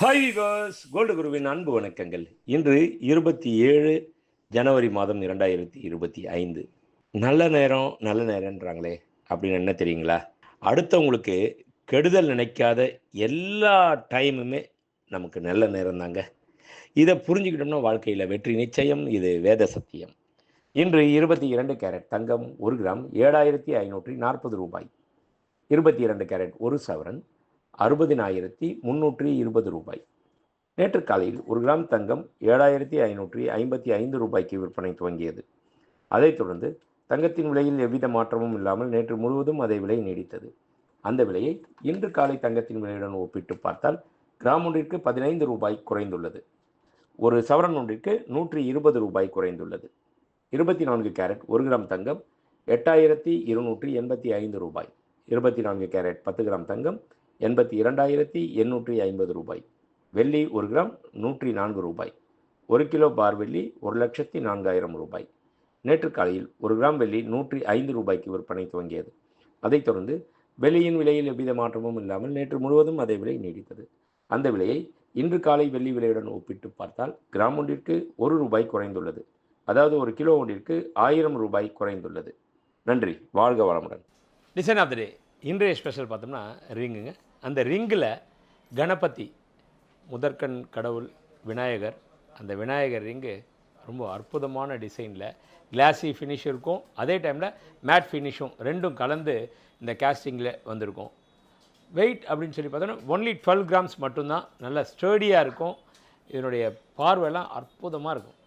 Hi viewers gold குருவின் அன்பு வணக்கங்கள். இன்று இருபத்தி ஏழு ஜனவரி மாதம் இரண்டாயிரத்தி இருபத்தி ஐந்து. நல்ல நேரம் நல்ல நேரம்ன்றாங்களே அப்படின்னு என்ன தெரியுங்களா? அடுத்தவங்களுக்கு கெடுதல் நினைக்காத எல்லா டைமுமே நமக்கு நல்ல நேரம் தாங்க இதை புரிஞ்சுக்கிட்டோம்னா வாழ்க்கையில் வெற்றி நிச்சயம் இது வேத சத்தியம். இன்று இருபத்தி இரண்டு கேரட் தங்கம் ஒரு கிராம் ஏழாயிரத்தி ஐநூற்றி நாற்பது ரூபாய். இருபத்தி இரண்டு கேரட் ஒரு சவரன். அறுபதினாயிரத்தி முன்னூற்றி இருபது ரூபாய். நேற்று காலையில் ஒரு கிராம் தங்கம் ஏழாயிரத்தி ஐநூற்றி ஐம்பத்தி ஐந்து ரூபாய்க்கு விற்பனை துவங்கியது. அதைத் தொடர்ந்து தங்கத்தின் விலையில் எவ்வித மாற்றமும் இல்லாமல் நேற்று முழுவதும் அதே விலை நீடித்தது. அந்த விலையை இன்று காலை தங்கத்தின் விலையுடன் ஒப்பிட்டு பார்த்தால் கிராம் ஒன்றிற்கு பதினைந்து ரூபாய் குறைந்துள்ளது. ஒரு சவரன் ஒன்றிற்கு நூற்றி இருபது ரூபாய் குறைந்துள்ளது. இருபத்தி நான்கு கேரட் ஒரு கிராம் தங்கம் எட்டாயிரத்தி இருநூற்றி எண்பத்தி ஐந்து ரூபாய். இருபத்தி நான்கு கேரட் பத்து கிராம் தங்கம் எண்பத்தி இரண்டாயிரத்தி எண்ணூற்றி ஐம்பது ரூபாய். வெள்ளி ஒரு கிராம் நூற்றி நான்கு ரூபாய். ஒரு கிலோ பார் வெள்ளி ஒரு லட்சத்தி நான்காயிரம் ரூபாய். நேற்று காலையில் ஒரு கிராம் வெள்ளி நூற்றி ஐந்து ரூபாய்க்கு விற்பனை துவங்கியது. அதைத் தொடர்ந்து வெள்ளியின் விலையில் எவ்வித மாற்றமும் இல்லாமல் நேற்று முழுவதும் அதே விலை நீடித்தது. அந்த விலையை இன்று காலை வெள்ளி விலையுடன் ஒப்பிட்டு பார்த்தால் கிராம் ஒன்றிற்கு ஒரு ரூபாய் குறைந்துள்ளது. அதாவது ஒரு கிலோ ஒன்றிற்கு ஆயிரம் ரூபாய் குறைந்துள்ளது. நன்றி. வாழ்க வளமுடன். டிசைன் ஆஃப் த டே இன்றைய ஸ்பெஷல் பார்த்தோம்னா ரிங்குங்க. அந்த ரிங்கில் கணபதி முதற்கண் கடவுள் விநாயகர் அந்த விநாயகர் ரிங்கு ரொம்ப அற்புதமான டிசைனில் கிளாஸி ஃபினிஷ் இருக்கும். அதே டைமில் மேட் ஃபினிஷும் ரெண்டும் கலந்து இந்த கேஸ்டிங்கில் வந்திருக்கும். வெயிட் அப்படின்னு சொல்லி பார்த்தோன்னா ஒன்லி டுவெல் கிராம்ஸ் மட்டும்தான். நல்லா ஸ்டேடியாக இருக்கும். இதனுடைய பார்வையெல்லாம் அற்புதமாக இருக்கும்.